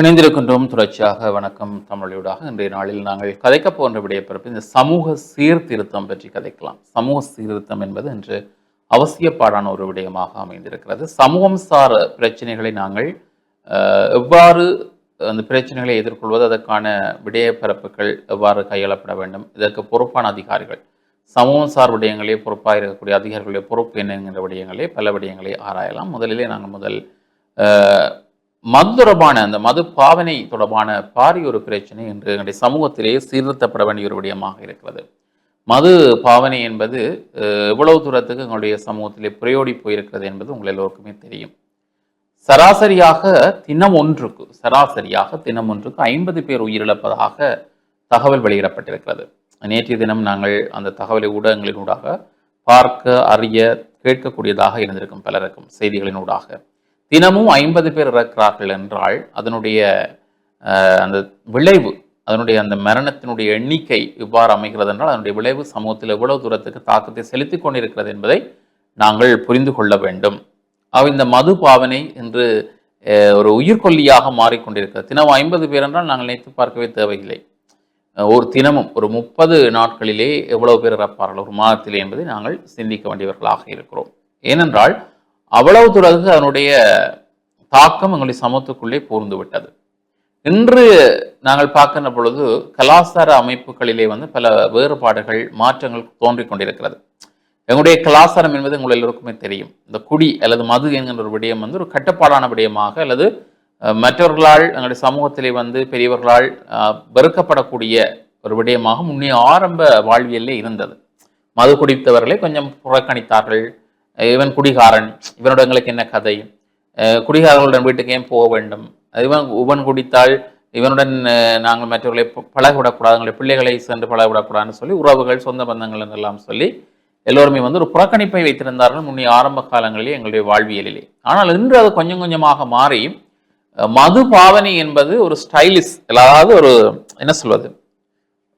இணைந்திருக்கின்றோம். தொடர்ச்சியாக வணக்கம். தமிழொலியூடாக இன்றைய நாளில் நாங்கள் கதைக்க போன்ற விடையப்பிறப்பு இந்த சமூக சீர்திருத்தம் பற்றி கதைக்கலாம். சமூக சீர்திருத்தம் என்பது இன்று அவசியப்பாடான ஒரு விடயமாக அமைந்திருக்கிறது. சமூகம் சார் பிரச்சனைகளை நாங்கள் எவ்வாறு அந்த பிரச்சனைகளை எதிர்கொள்வது அதற்கான விடயப்பிறப்புகள் எவ்வாறு கையாளப்பட வேண்டும் இதற்கு பொறுப்பான அதிகாரிகள் சமூகம் சார் விடயங்களே பொறுப்பாக இருக்கக்கூடிய அதிகாரிகளுடைய பொறுப்பு என்னங்கிற என்கின்ற விடயங்களே பல விடயங்களை ஆராயலாம். முதலிலே நாங்கள் முதல் மது தொடர்பான அந்த மது பாவனை தொடர்பான பாரிய ஒரு பிரச்சனை என்று எங்களுடைய சமூகத்திலேயே சீர்திருத்தப்பட வேண்டிய ஒரு விடயமாக இருக்கிறது. மது பாவனை என்பது எவ்வளவு தூரத்துக்கு எங்களுடைய சமூகத்திலே புரையோடி போயிருக்கிறது என்பது உங்கள் எல்லோருக்குமே தெரியும். சராசரியாக தினம் ஒன்றுக்கு சராசரியாக தினம் ஒன்றுக்கு ஐம்பது பேர் உயிரிழப்பதாக தகவல் வெளியிடப்பட்டிருக்கிறது. நேற்றைய தினம் நாங்கள் அந்த தகவலை ஊடகங்களினூடாக பார்க்க அறிய கேட்கக்கூடியதாக இருந்திருக்கும் பலருக்கும் செய்திகளினூடாக. தினமும் ஐம்பது பேர் இறக்கிறார்கள் என்றால் அதனுடைய அந்த விளைவு அதனுடைய அந்த மரணத்தினுடைய எண்ணிக்கை இவ்வாறு அமைகிறது என்றால் அதனுடைய விளைவு சமூகத்தில் எவ்வளவு தூரத்துக்கு தாக்கத்தை செலுத்திக் கொண்டிருக்கிறது என்பதை நாங்கள் புரிந்து கொள்ள வேண்டும். அவ இந்த மது பாவனை என்று ஒரு உயிர்கொல்லியாக மாறிக்கொண்டிருக்கிறது. தினம் ஐம்பது பேர் என்றால் நாங்கள் நினைத்து பார்க்கவே தேவையில்லை. ஒரு தினமும் ஒரு முப்பது நாட்களிலே எவ்வளவு பேர் இறப்பார்கள்? ஒரு மாதத்திலே என்பதை நாங்கள் சிந்திக்க வேண்டியவர்களாக இருக்கிறோம். ஏனென்றால் அவ்வளவு துறகு அதனுடைய தாக்கம் எங்களுடைய சமூகத்துக்குள்ளே பூர்ந்து விட்டது. இன்று நாங்கள் பார்க்கின்ற பொழுது கலாச்சார அமைப்புகளிலே வந்து பல வேறுபாடுகள் மாற்றங்கள் தோன்றிக் கொண்டிருக்கிறது. எங்களுடைய கலாச்சாரம் என்பது உங்கள் எல்லோருக்குமே தெரியும். இந்த குடி அல்லது மது என்கின்ற ஒரு விடயம் வந்து ஒரு கட்டுப்பாடான விடயமாக அல்லது மற்றவர்களால் எங்களுடைய சமூகத்திலே வந்து பெரியவர்களால் வெறுக்கப்படக்கூடிய ஒரு விடயமாக முன்னே ஆரம்ப வாழ்வியல்லே இருந்தது. மது குடித்தவர்களை கொஞ்சம் புறக்கணித்தார்கள். இவன் குடிகாரன். இவனோட எங்களுக்கு என்ன கதை? குடிகாரர்களுடன் வீட்டுக்கு ஏன் போக வேண்டும்? இவன் இவன் குடித்தால் இவனுடன் நாங்கள் மற்றவர்களை ப- பழகவிடக்கூடாது எங்களுடைய பிள்ளைகளை சென்று பழகவிடக்கூடாதுன்னு சொல்லி உறவுகள் சொந்த பந்தங்கள் எல்லாம் சொல்லி எல்லோருமே வந்து ஒரு புறக்கணிப்பை வைத்திருந்தார்கள் முன்னே ஆரம்ப காலங்களிலே எங்களுடைய வாழ்வியலிலே. ஆனால் இன்று அது கொஞ்சம் கொஞ்சமாக மாறி மது பாவனை என்பது ஒரு ஸ்டைலிஷ் அதாவது ஒரு என்ன சொல்வது?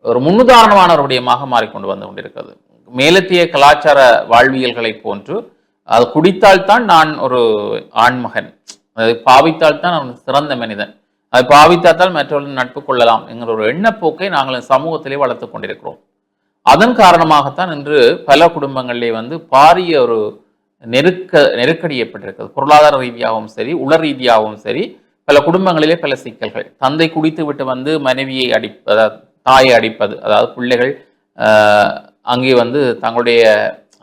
ஒரு முன்னுதாரணமான ஒரு விடயமாக மாறிக்கொண்டு வந்து கொண்டிருக்கிறது. மேலத்திய கலாச்சார வாழ்வியல்களை போன்று அது குடித்தால்தான் நான் ஒரு ஆண்மகன். அது பாவித்தால் தான் சிறந்த மனிதன். அதை பாவித்தாத்தால் மற்றவர்கள் நட்பு கொள்ளலாம் என்கிற ஒரு எண்ணப்போக்கை நாங்கள் சமூகத்திலே வளர்த்து கொண்டிருக்கிறோம். அதன் காரணமாகத்தான் இன்று பல குடும்பங்களிலே வந்து பாரிய ஒரு நெருக்க நெருக்கடி ஏற்பட்டிருக்கிறது. பொருளாதார ரீதியாகவும் சரி உள ரீதியாகவும் சரி பல குடும்பங்களிலே பல சிக்கல்கள். தந்தை குடித்து விட்டு வந்து மனைவியை அடி அதாவது தாயை அடிப்பது அதாவது பிள்ளைகள் அங்கே வந்து தங்களுடைய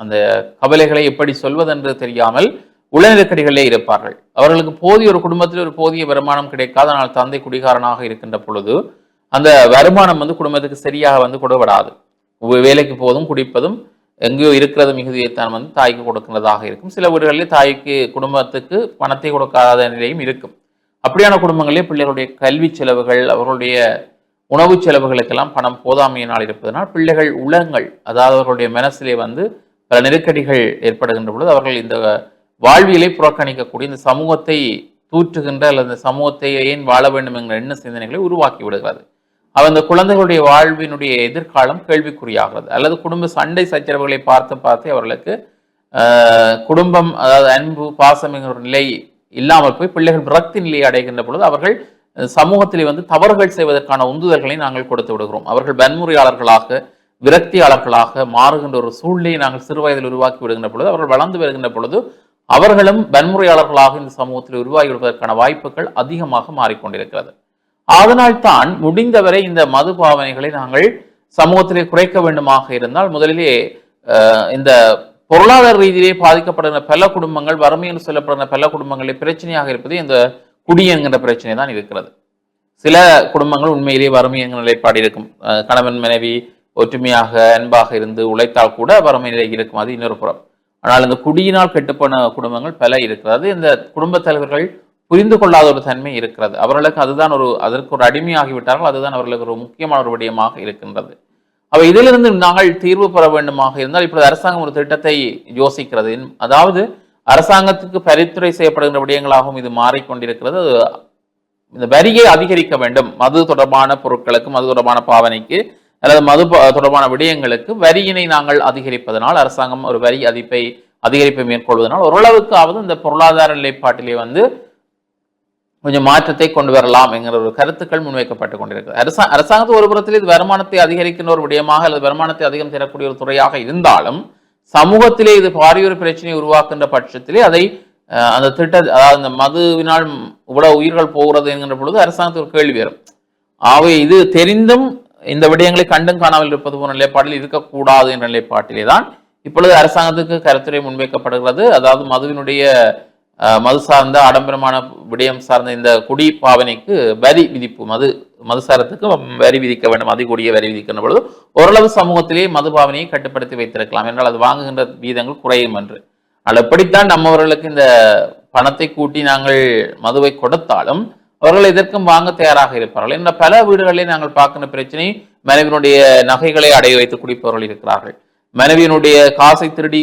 அந்த கவலைகளை எப்படி சொல்வதென்று தெரியாமல் உள நெருக்கடிகளே இருப்பார்கள். அவர்களுக்கு போதிய ஒரு குடும்பத்தில் ஒரு போதிய வருமானம் கிடைக்காத ஆனால் தந்தை குடிகாரனாக இருக்கின்ற பொழுது அந்த வருமானம் வந்து குடும்பத்துக்கு சரியாக வந்து கொடுபடாது. வேலைக்கு போதும் குடிப்பதும் எங்கேயோ இருக்கிறது மிகுதியைத்தான் வந்து தாய்க்கு கொடுக்கிறதாக இருக்கும். சில வீடுகளில் தாய்க்கு குடும்பத்துக்கு பணத்தை கொடுக்காத நிலையும் இருக்கும். அப்படியான குடும்பங்களிலே பிள்ளைகளுடைய கல்வி செலவுகள் அவர்களுடைய உணவு செலவுகளுக்கெல்லாம் பணம் போதாமையினால் இருப்பதனால் பிள்ளைகள் உளங்கள் அதாவது அவர்களுடைய மனசிலே வந்து பல நெருக்கடிகள் ஏற்படுகின்ற பொழுது அவர்கள் இந்த வாழ்வியலை புறக்கணிக்கக்கூடிய இந்த சமூகத்தை தூற்றுகின்ற அல்லது இந்த சமூகத்தை ஏன் வாழ வேண்டும் என்கிற எண்ண சிந்தனைகளை உருவாக்கி விடுகிறது. அந்த குழந்தைகளுடைய வாழ்வினுடைய எதிர்காலம் கேள்விக்குறியாகிறது. அல்லது குடும்ப சண்டை சச்சரவுகளை பார்த்து பார்த்து அவர்களுக்கு குடும்பம் அதாவது அன்பு பாசம் என்கிற ஒரு நிலை இல்லாமல் போய் பிள்ளைகள் விரக்தி நிலையை அடைகின்ற பொழுது அவர்கள் சமூகத்திலே வந்து தவறுகள் செய்வதற்கான உந்துதல்களை நாங்கள் கொடுத்து விடுகிறோம். அவர்கள் வன்முறையாளர்களாக விரக்தியாளர்களாக மாறுகின்ற ஒரு சூழ்நிலையை நாங்கள் சிறு வயதில் உருவாக்கி விடுகின்ற பொழுது அவர்கள் வளர்ந்து வருகின்ற பொழுது அவர்களும் வன்முறையாளர்களாக இந்த சமூகத்தில் உருவாகி விடுவதற்கான வாய்ப்புகள் அதிகமாக மாறிக்கொண்டிருக்கிறது. அதனால்தான் முடிந்தவரை இந்த மது பாவனைகளை நாங்கள் சமூகத்திலே குறைக்க வேண்டுமாக இருந்தால் முதலிலே இந்த பொருளாதார ரீதியிலே பாதிக்கப்படுகிற பல குடும்பங்கள் வறுமை என்று சொல்லப்படுகிற பல குடும்பங்களில் பிரச்சனையாக இருப்பது இந்த குடி என்கிற பிரச்சனை தான் இருக்கிறது. சில குடும்பங்கள் உண்மையிலேயே வறுமை என்கிற நிலைப்பாடு இருக்கும். கணவன் மனைவி ஒற்றுமையாக அன்பாக இருந்து உழைத்தால் கூட வறுமை நிலை இருக்கும். அது இன்னொரு புறம். ஆனால் இந்த குடியினால் கெட்டுப்போன குடும்பங்கள் பல இருக்கிறது. இந்த குடும்பத் தலைவர்கள் புரிந்து கொள்ளாத ஒரு தன்மை இருக்கிறது. அவர்களுக்கு அதுதான் ஒரு அதற்கு ஒரு அடிமையாகிவிட்டார்கள். அதுதான் அவர்களுக்கு ஒரு முக்கியமான ஒரு விடயமாக இருக்கின்றது. அவ இதிலிருந்து நாங்கள் தீர்வு பெற வேண்டுமாக இருந்தால் இப்பொழுது அரசாங்கம் ஒரு திட்டத்தை யோசிக்கிறது. அதாவது அரசாங்கத்துக்கு பரிந்துரை செய்யப்படுகின்ற விடயங்களாகவும் இது மாறிக்கொண்டிருக்கிறது. இந்த வரியை அதிகரிக்க வேண்டும். மது தொடர்பான பொருட்களுக்கு மது தொடர்பான பாவனைக்கு அல்லது மது ப- தொடர்பான விடயங்களுக்கு வரியினை நாங்கள் அதிகரிப்பதனால் அரசாங்கம் ஒரு வரி அதிப்பை அதிகரிப்பை மேற்கொள்வதனால் ஓரளவுக்காவது இந்த பொருளாதார நிலைப்பாட்டிலே வந்து கொஞ்சம் மாற்றத்தை கொண்டு வரலாம் என்கிற ஒரு கருத்துக்கள் முன்வைக்கப்பட்டு கொண்டிருக்கு அரசா அரசாங்கத்து ஒரு புறத்தில் இது வருமானத்தை அதிகரிக்கின்ற ஒரு விடயமாக அல்லது வருமானத்தை அதிகம் தரக்கூடிய ஒரு துறையாக இருந்தாலும் சமூகத்திலே இது பாரிய ஒரு பிரச்சனையை உருவாக்குகின்ற பட்சத்திலே அதை அந்த திட்ட அதாவது அந்த மதுவினால் இவ்வளவு உயிர்கள் போகிறது என்கின்ற பொழுது அரசாங்கத்துக்கு கேள்வி வரும். ஆகவே இது தெரிந்தும் இந்த விடயங்களை கண்டும் காணாமல் இருப்பது போன்ற நிலைப்பாட்டில் இருக்கக்கூடாது என்ற நிலைப்பாட்டிலே தான் இப்பொழுது அரசாங்கத்துக்கு கருத்துரை முன்வைக்கப்படுகிறது. அதாவது மதுவினுடைய மது சார்ந்த ஆடம்பரமான விடயம் சார்ந்த இந்த குடி பாவனைக்கு வரி விதிப்பு மது மதுசாரத்துக்கு வரி விதிக்க வேண்டும் அதிகூடிய வரி விதிக்கின்ற பொழுது ஓரளவு சமூகத்திலே மது பாவனையை கட்டுப்படுத்தி வைத்திருக்கலாம். என்றால் அது வாங்குகின்ற வீதங்கள் குறையும் என்று. ஆனால் எப்படித்தான் நம்மவர்களுக்கு இந்த பணத்தை கூட்டி நாங்கள் மதுவை கொடுத்தாலும் அவர்கள் இதற்கும் வாங்க தயாராக இருப்பார்கள். என்ற பல வீடுகளில் நாங்கள் பார்க்கின்ற பிரச்சனை மனைவியினுடைய நகைகளை அடைய வைத்து குடிப்பவர்கள் இருக்கிறார்கள். மனைவியினுடைய காசை திருடி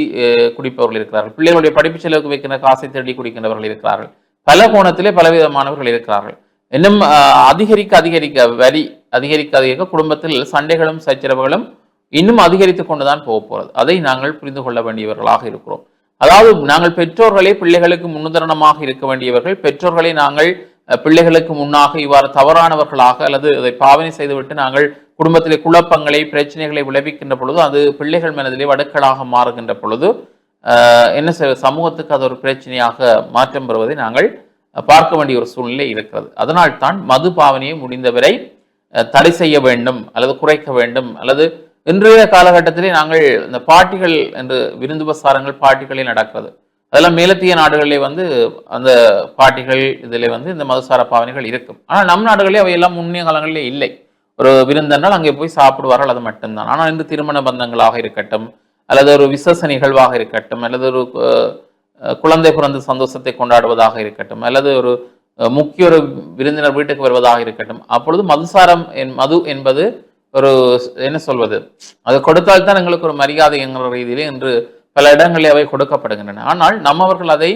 குடிப்பவர்கள் இருக்கிறார்கள். பிள்ளைகளுடைய படிப்பு செலவுக்கு வைக்கின்ற காசை திருடி குடிக்கின்றவர்கள் இருக்கிறார்கள். பல கோணத்திலே பலவிதமானவர்கள் இருக்கிறார்கள். இன்னும் அஹ், அதிகரிக்க அதிகரிக்க வரி அதிகரிக்க அதிகரிக்க குடும்பத்தில் சண்டைகளும் சச்சரவுகளும் இன்னும் அதிகரித்து கொண்டுதான் போக போகிறது அதை நாங்கள் புரிந்து கொள்ள வேண்டியவர்களாக இருக்கிறோம். அதாவது நாங்கள் பெற்றோர்களே பிள்ளைகளுக்கு முன்னுதாரணமாக இருக்க வேண்டியவர்கள். பெற்றோர்களை நாங்கள் பிள்ளைகளுக்கு முன்னாக இவ்வாறு தவறானவர்களாக அல்லது அதை பாவனை செய்துவிட்டு நாங்கள் குடும்பத்திலே குழப்பங்களை பிரச்சனைகளை விளைவிக்கின்ற பொழுது அது பிள்ளைகள் மனதிலே வடுக்களாக மாறுகின்ற பொழுது என்ன செய்வது சமூகத்துக்கு அது ஒரு பிரச்சனையாக மாற்றம் பெறுவதை நாங்கள் பார்க்க வேண்டிய ஒரு சூழ்நிலை இருக்கிறது. அதனால் தான் மது பாவனையை முடிந்தவரை தடை செய்ய வேண்டும் அல்லது குறைக்க வேண்டும் அல்லது இன்றைய காலகட்டத்திலே நாங்கள் இந்த பாட்டிகள் என்று விருந்து பிரசாரங்கள் பாட்டிகளில் நடக்கிறது. அதெல்லாம் மேலத்திய நாடுகளிலே வந்து அந்த பாட்டிகள் இதில் வந்து இந்த மதுசார பாவனைகள் இருக்கும். ஆனால் நம் நாடுகளிலே அவையெல்லாம் முன்னிய காலங்களிலே இல்லை. ஒரு விருந்தனால் அங்கே போய் சாப்பிடுவார்கள் அது மட்டும்தான். ஆனால் இந்த திருமண பந்தங்களாக இருக்கட்டும் அல்லது ஒரு விசேஷ நிகழ்வாக இருக்கட்டும் அல்லது ஒரு குழந்தை பிறந்த சந்தோஷத்தை கொண்டாடுவதாக இருக்கட்டும் அல்லது ஒரு முக்கிய ஒரு விருந்தினர் வீட்டுக்கு வருவதாக இருக்கட்டும் அப்பொழுது மதுசாரம் என் மது என்பது ஒரு என்ன சொல்வது? அது கொடுத்தால்தான் எங்களுக்கு ஒரு மரியாதை என்கிற ரீதியிலே இன்று பல இடங்களில் அவை கொடுக்கப்படுகின்றன. ஆனால் நம்மவர்கள் அதை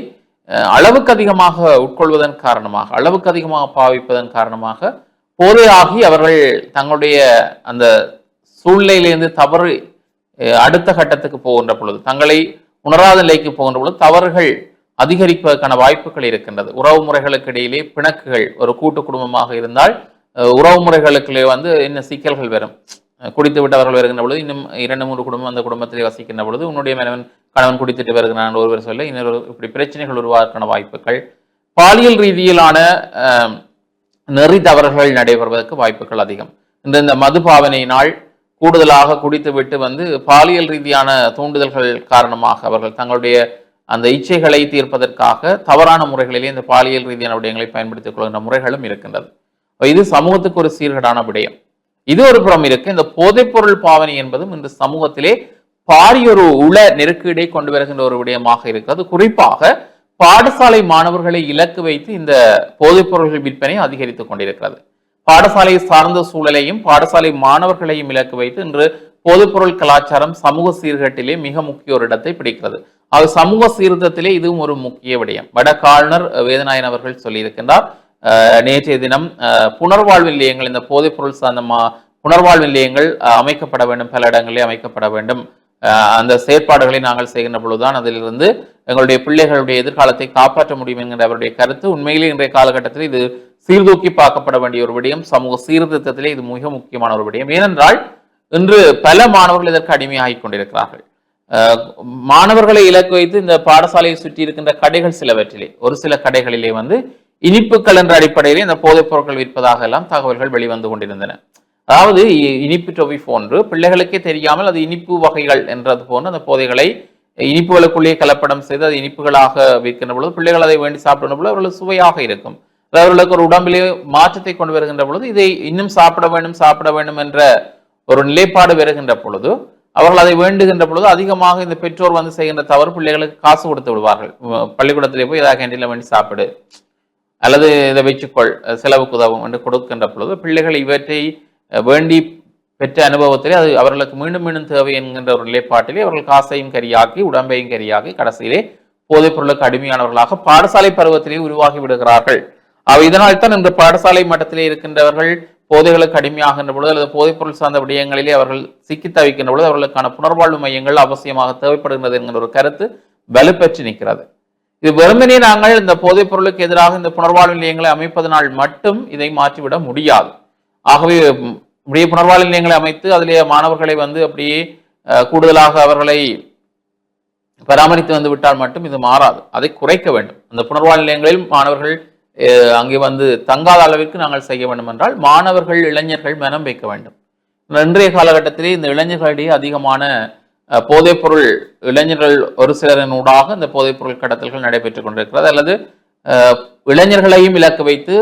அளவுக்கு அதிகமாக உட்கொள்வதன் காரணமாக அளவுக்கு அதிகமாக பாவிப்பதன் காரணமாக போதையாகி அவர்கள் தங்களுடைய அந்த சூழ்நிலையிலிருந்து தவறு அடுத்த கட்டத்துக்கு போகின்ற பொழுது தங்களை உணராத நிலைக்கு போகின்ற பொழுது தவறுகள் அதிகரிப்பதற்கான வாய்ப்புகள் இருக்கின்றது. உறவு முறைகளுக்கு இடையிலே பிணக்குகள் ஒரு கூட்டு குடும்பமாக இருந்தால் உறவு முறைகளுக்குள்ளே வந்து என்ன சிக்கல்கள் வரும். குடித்து விட்டவர்கள் வருகின்ற பொழுது இன்னும் இரண்டு மூன்று குடும்பம் அந்த குடும்பத்திலே வசிக்கின்ற பொழுது உன்னுடைய மனைவன் கணவன் குடித்துட்டு வருகிறான் ஒருவர் சொல்ல இன்னொரு இப்படி பிரச்சனைகள் உருவாக்கான வாய்ப்புகள். பாலியல் ரீதியிலான நெறி தவறுகள் நடைபெறுவதற்கு வாய்ப்புகள் அதிகம். இந்த இந்த மது பாவனையினால் கூடுதலாக குடித்துவிட்டு வந்து பாலியல் ரீதியான தூண்டுதல்கள் காரணமாக அவர்கள் தங்களுடைய அந்த இச்சைகளை தீர்ப்பதற்காக தவறான முறைகளிலே இந்த பாலியல் ரீதியான விடயங்களை பயன்படுத்திக் கொள்கின்ற முறைகளும் இருக்கின்றது. இது சமூகத்துக்கு ஒரு சீர்கேடான விடயம். இது ஒரு புறம் இருக்கு. இந்த போதைப்பொருள் பாவனை என்பதும் இந்த சமூகத்திலே பாரியொரு உள நெருக்கீடை கொண்டு வருகின்ற ஒரு விடயமாக இருக்கிறது குறிப்பாக பாடசாலை மாணவர்களை இலக்கு வைத்து இந்த போதைப்பொருள்கள் விற்பனை அதிகரித்துக் கொண்டிருக்கிறது. பாடசாலை சார்ந்த சூழலையும் பாடசாலை மாணவர்களையும் இலக்கு வைத்து இன்று போதைப்பொருள் கலாச்சாரம் சமூக சீர்கேட்டிலே மிக முக்கிய ஒரு இடத்தை பிடிக்கிறது. அது சமூக சீர்திருத்தத்திலே இதுவும் ஒரு முக்கிய விடயம். வட காலனர் வேதநாயன் அவர்கள் சொல்லியிருக்கின்றார் நேற்றைய தினம் புனர்வாழ்வு நிலையங்கள் இந்த போதைப்பொருள் சார்ந்த மா- புனர்வாழ்வு நிலையங்கள் அமைக்கப்பட வேண்டும். பல இடங்களில் அமைக்கப்பட வேண்டும். அந்த செயற்பாடுகளை நாங்கள் செய்கின்ற பொழுதுதான் அதிலிருந்து எங்களுடைய பிள்ளைகளுடைய எதிர்காலத்தை காப்பாற்ற முடியும் என்கிற அவருடைய கருத்து. உண்மையிலே இன்றைய காலகட்டத்தில் இது சீர்தூக்கி பார்க்கப்பட வேண்டிய ஒரு விடயம். சமூக சீர்திருத்தத்திலே இது மிக முக்கியமான ஒரு விடயம். ஏனென்றால் இன்று பல மாணவர்கள் இதற்கு அடிமையாகி கொண்டிருக்கிறார்கள். மாணவர்களை இலக்கு வைத்து இந்த பாடசாலையை சுற்றி இருக்கின்ற கடைகள் சிலவற்றிலே ஒரு சில கடைகளிலே வந்து இனிப்புகள் என்ற அடிப்படையில் இந்த போதைப் பொருட்கள் விற்பதாக எல்லாம் தகவல்கள் வெளிவந்து கொண்டிருந்தன. அதாவது இ- இனிப்பு டொபி போன்று பிள்ளைகளுக்கே தெரியாமல் அது இனிப்பு வகைகள் என்றது போன்று அந்த போதைகளை இனிப்புகளுக்குள்ளே கலப்படம் செய்து அது இனிப்புகளாக விற்கின்ற பொழுது பிள்ளைகள் அதை வேண்டி சாப்பிடும் பொழுது அவர்களுக்கு சுவையாக இருக்கும். அவர்களுக்கு ஒரு உடம்பிலே மாற்றத்தை கொண்டு வருகின்ற பொழுது இதை இன்னும் சாப்பிட வேண்டும் சாப்பிட வேண்டும் என்ற ஒரு நிலைப்பாடு வருகின்ற பொழுது அவர்கள் அதை வேண்டுகின்ற பொழுது அதிகமாக இந்த பெற்றோர் வந்து செய்கின்ற தவறு பிள்ளைகளுக்கு காசு கொடுத்து விடுவார்கள். பள்ளிக்கூடத்திலே போய் ஏதாவது கேண்டீனில் வேண்டி சாப்பிடு. அல்லது இதை வச்சுக்கொள் செலவுக்கு உதவும் என்று கொடுக்கின்ற பொழுது பிள்ளைகள் இவற்றை வேண்டி பெற்ற அனுபவத்திலே அது அவர்களுக்கு மீண்டும் மீண்டும் தேவை என்கின்ற ஒரு நிலைப்பாட்டிலே அவர்கள் காசையும் கரியாக்கி உடம்பையும் கரியாக்கி கடைசியிலே போதைப் பொருளுக்கு அடிமையானவர்களாக பாடசாலை பருவத்திலே உருவாகி விடுகிறார்கள். அவ இதனால் தான் இந்த பாடசாலை மட்டத்திலே இருக்கின்றவர்கள் போதைகளுக்கு அடிமையாகின்ற பொழுது அல்லது போதைப் பொருள் சார்ந்த விடயங்களிலே அவர்கள் சிக்கி தவிக்கின்ற பொழுது அவர்களுக்கான புனர்வாழ்வு மையங்கள் அவசியமாக தேவைப்படுகின்றது என்கிற ஒரு கருத்து வலுப்பெற்று நிற்கிறது. இது வெறுமனே நாங்கள் இந்த போதைப் பொருளுக்கு எதிராக இந்த புனர்வாழ்வு நிலையங்களை அமைப்பதனால் மட்டும் இதை மாற்றிவிட முடியாது. ஆகவே ம், இப்படியே புனர்வாழ்வு நிலையங்களை அமைத்து அதிலே மாணவர்களை வந்து அப்படியே கூடுதலாக அவர்களை பராமரித்து வந்து விட்டால் மட்டும் இது மாறாது. அதை குறைக்க வேண்டும். அந்த புனர்வாழ்வு நிலையங்களில் மாணவர்கள் அங்கே வந்து தங்காத அளவிற்கு நாங்கள் செய்ய வேண்டும் என்றால் மாணவர்கள் இளைஞர்கள் மனம் வைக்க வேண்டும். இன்றைய காலகட்டத்திலே இந்த இளைஞர்களிடையே அதிகமான போதைப்பொருள் இளைஞர்கள் ஒரு சிலரின் ஊடாக இந்த போதைப்பொருள் கடத்தல்கள் நடைபெற்றுக் கொண்டிருக்கிறது. அல்லது இளைஞர்களையும் இலக்கு வைத்து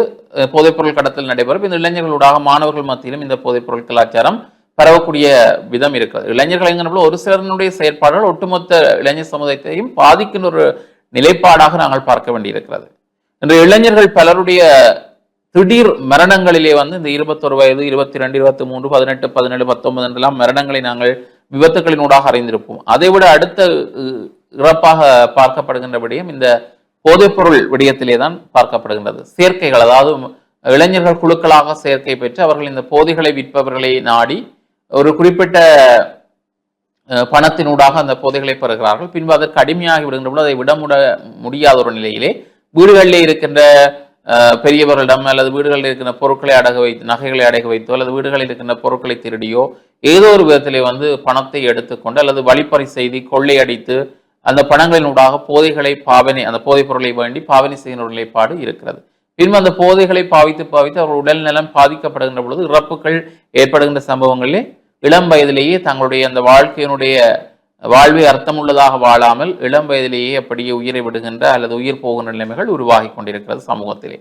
போதைப்பொருள் கடத்தல் நடைபெறும். இந்த இளைஞர்களூடாக மாணவர்கள் மத்தியிலும் இந்த போதைப்பொருள் கலாச்சாரம் பரவக்கூடிய விதம் இருக்கிறது. இளைஞர்கள் என்கிற ஒரு சிலருடைய செயற்பாடுகள் ஒட்டுமொத்த இளைஞர் சமுதாயத்தையும் பாதிக்கின்ற ஒரு நிலைப்பாடாக நாங்கள் பார்க்க வேண்டியிருக்கிறது. இன்று இளைஞர்கள் பலருடைய திடீர் மரணங்களிலே வந்து இந்த இருபத்தொரு வயது இருபத்தி ரெண்டு இருபத்தி மூன்று பதினெட்டு பதினேழு பத்தொன்பது என்றெல்லாம் மரணங்களை நாங்கள் விபத்துக்களினூடாக அறிந்திருப்போம். அதைவிட அடுத்த இறப்பாக பார்க்கப்படுகின்ற விடயம் இந்த போதைப்பொருள் விடயத்திலே தான் பார்க்கப்படுகின்றது. சேர்க்கைகள் அதாவது இளைஞர்கள் குழுக்களாக சேர்க்கை பெற்று அவர்கள் இந்த போதைகளை விற்பவர்களை நாடி ஒரு குறிப்பிட்ட பணத்தினூடாக அந்த போதைகளை பெறுகிறார்கள். பின்பு அதற்கு அடிமையாகி விடுகின்ற பொழுது அதை விட முட முடியாத ஒரு நிலையிலே வீடுகளிலே இருக்கின்ற பெரியவர்களிடம் அல்லது வீடுகளில் இருக்கின்ற பொருட்களை அடக வைத்து நகைகளை அடக வைத்தோ அல்லது வீடுகளில் இருக்கின்ற பொருட்களை திருடியோ ஏதோ ஒரு விதத்திலே வந்து பணத்தை எடுத்துக்கொண்டு அல்லது வழிப்பறி செய்து கொள்ளையடித்து அந்த பணங்களினூடாக போதைகளை பாவனை அந்த போதைப் பொருளை வேண்டி பாவனை செய்கின்ற ஒரு நிலைப்பாடு இருக்கிறது. பின்பு அந்த போதைகளை பாவித்து பாவித்து அவர்கள் உடல் நலம் பாதிக்கப்படுகின்ற பொழுது இறப்புகள் ஏற்படுகின்ற சம்பவங்களிலே இளம் வயதிலேயே தங்களுடைய அந்த வாழ்க்கையினுடைய வாழ்வே அர்த்தமுள்ளதாக வாழாமல் இளம் வயதிலேயே அப்படியே உயிரை விடுகின்ற அல்லது உயிர் போகின்ற நிலைமைகள் உருவாகி கொண்டிருக்கிறது சமூகத்திலே.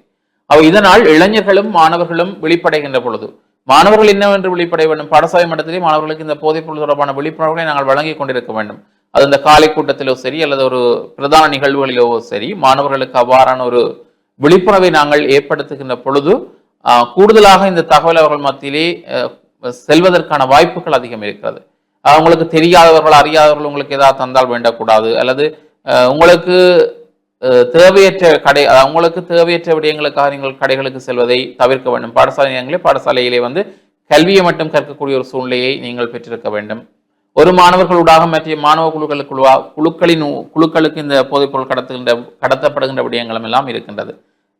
அவ இதனால் இளைஞர்களும் மாணவர்களும் விழிப்படைகின்ற பொழுது மாணவர்கள் என்னவென்று வெளிப்பட வேண்டும்? பாடசாலை மட்டத்திலே மாணவர்களுக்கு இந்த போதைப் பொருள் தொடர்பான விழிப்புணர்வுகளை நாங்கள் வழங்கி கொண்டிருக்க வேண்டும். அது இந்த காலை கூட்டத்திலோ சரி அல்லது ஒரு பிரதான நிகழ்வுகளிலோ சரி மாணவர்களுக்கு அவ்வாறான ஒரு விழிப்புணர்வை நாங்கள் ஏற்படுத்துகின்ற பொழுது கூடுதலாக இந்த தகவல் அவர்கள் மத்தியிலே செல்வதற்கான வாய்ப்புகள் அதிகம் இருக்கிறது. அவங்களுக்கு தெரியாதவர்கள் அறியாதவர்கள் உங்களுக்கு ஏதாவது தந்தால் வேண்டக்கூடாது. அல்லது உங்களுக்கு தேவையற்ற கடை உங்களுக்கு தேவையற்ற விடயங்களுக்காக நீங்கள் கடைகளுக்கு செல்வதை தவிர்க்க வேண்டும். பாடசாலை நேரங்களே பாடசாலையிலே வந்து கல்வியை மட்டும் கற்கக்கூடிய ஒரு சூழ்நிலையை நீங்கள் பெற்றிருக்க வேண்டும். ஒரு மாணவர்களூடாக மற்ற மாணவ குழுக்களுக்கு குழுக்களின் குழுக்களுக்கு இந்த போதைப்பொருள் கடத்துகின்ற கடத்தப்படுகின்ற விடயங்களும் எல்லாம் இருக்கின்றது.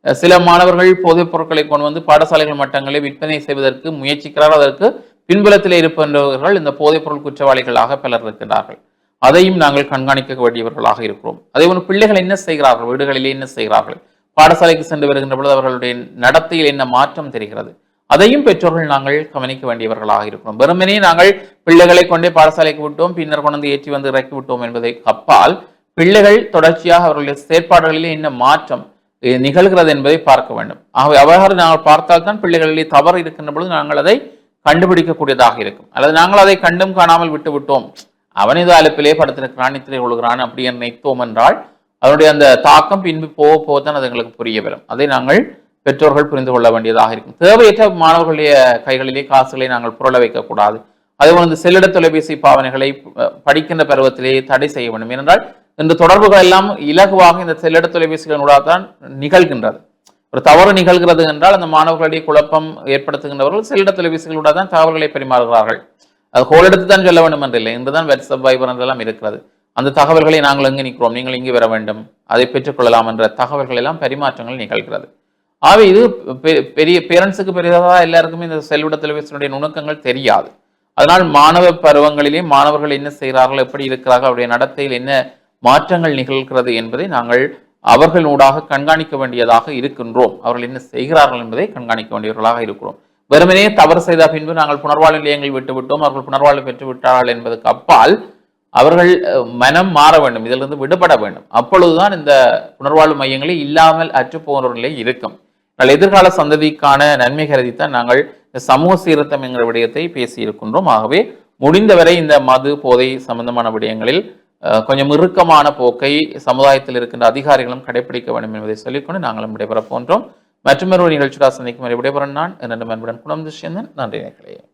சில மாணவர்கள் போதைப் பொருட்களை கொண்டு வந்து பாடசாலைகள் மட்டங்களில் விற்பனை செய்வதற்கு முயற்சிக்கிறார் அதற்கு பின்புலத்தில் இருப்பவர்கள் இந்த போதைப் பொருள் குற்றவாளிகளாக பலர் இருக்கின்றார்கள் அதையும் நாங்கள் கண்காணிக்க வேண்டியவர்களாக இருக்கிறோம். அதே போல பிள்ளைகள் என்ன செய்கிறார்கள்? வீடுகளிலே என்ன செய்கிறார்கள்? பாடசாலைக்கு சென்று வருகின்ற பொழுது அவர்களுடைய நடத்தையில் என்ன மாற்றம் தெரிகிறது? அதையும் பெற்றோர்கள் நாங்கள் கவனிக்க வேண்டியவர்களாக இருக்கிறோம். வெறுமனே நாங்கள் பிள்ளைகளை கொண்டே பாடசாலைக்கு விட்டோம் பின்னர் கொண்டு ஏற்றி வந்து இறக்கி விட்டோம் என்பதை அப்பால் பிள்ளைகள் தொடர்ச்சியாக அவர்களுடைய செயற்பாடுகளிலே என்ன மாற்றம் நிகழ்கிறது என்பதை பார்க்க வேண்டும். ஆகவே அவ்வாறு நாங்கள் பார்த்தால்தான் பிள்ளைகளிலே தவறு இருக்கின்ற பொழுது நாங்கள் அதை கண்டுபிடிக்கக்கூடியதாக இருக்கும். அல்லது நாங்கள் அதை கண்டும் காணாமல் விட்டு விட்டோம் அவன் இது அழைப்பிலே படுத்திருக்கிறான் நித்திரை கொள்கிறான் அப்படி என்று நினைத்தோம் என்றால் அதனுடைய அந்த தாக்கம் பின்பு போக போக தான் அது எங்களுக்கு புரிய வரும். அதை நாங்கள் பெற்றோர்கள் புரிந்து கொள்ள வேண்டியதாக இருக்கும். தேவையற்ற மாணவர்களுடைய கைகளிலே காசுகளை நாங்கள் புரள வைக்கக்கூடாது. அதேபோல் இந்த செல்லிட தொலைபேசி பாவனைகளை படிக்கின்ற பருவத்திலேயே தடை செய்ய வேண்டும். ஏனென்றால் இந்த தொடர்புகள் எல்லாம் இலகுவாக இந்த செல்லிட தொலைபேசிகளின் தான் நிகழ்கின்றது. ஒரு தவறு நிகழ்கிறது என்றால் அந்த மாணவர்களிடையே குழப்பம் ஏற்படுத்துகின்றவர்கள் செல்லிட தொலைபேசிகளோட தான் தகவல்களை பரிமாறுகிறார்கள். அது ஹோல் எடுத்து தான் சொல்ல வேண்டும் என்றில்லை இன்றுதான் வாட்ஸ்அப் வைபர் என்றெல்லாம் இருக்கிறது. அந்த தகவல்களை நாங்கள் எங்கே நிற்கிறோம்? நீங்கள் இங்கு வர வேண்டும். அதை பெற்றுக்கொள்ளலாம் என்ற தகவல்கள் எல்லாம் பரிமாற்றங்கள் நிகழ்கிறது. ஆகவே இது பெ- பெரிய பேரண்ட்ஸுக்கு பெரியதாக எல்லாருக்குமே இந்த செல்விட தொலைபேசியினுடைய நுணுக்கங்கள் தெரியாது. அதனால் மாணவ பருவங்களிலே மாணவர்கள் என்ன செய்கிறார்கள்? எப்படி இருக்கிறார்கள்? அவருடைய நடத்தையில் என்ன மாற்றங்கள் நிகழ்கிறது என்பதை நாங்கள் அவர்களூடாக கண்காணிக்க வேண்டியதாக இருக்கின்றோம். அவர்கள் என்ன செய்கிறார்கள் என்பதை கண்காணிக்க வேண்டியவர்களாக இருக்கிறோம். வெறுமனே தவறு செய்த பின்பு நாங்கள் புனர்வாழ்வு நிலையங்கள் விட்டுவிட்டோம் அவர்கள் புனர்வாழ்வு பெற்று விட்டார்கள் என்பதற்கு அப்பால் அவர்கள் மனம் மாற வேண்டும். இதிலிருந்து விடுபட வேண்டும். அப்பொழுதுதான் இந்த புனர்வாழ்வு மையங்களே இல்லாமல் அற்று நிலை இருக்கும். ஆனால் எதிர்கால சந்ததிக்கான நன்மை கருதித்தான் நாங்கள் இந்த சமூக சீர்திருத்தம் என்கிற விடயத்தை பேசியிருக்கின்றோம். ஆகவே முடிந்தவரை இந்த மது போதை சம்பந்தமான விடயங்களில் கொஞ்சம் இறுக்கமான போக்கை சமுதாயத்தில் இருக்கின்ற அதிகாரிகளும் கடைபிடிக்க வேண்டும் என்பதை சொல்லிக்கொண்டு நாங்களும் விடைபெறப் போன்றோம். மற்றொரு நிகழ்ச்சியாக சந்திக்கும் வரை விடைபெறும் நான் என்னென்ன அன்புடன் குணம் துஷ்யந்தன். நன்றி நேர்களே.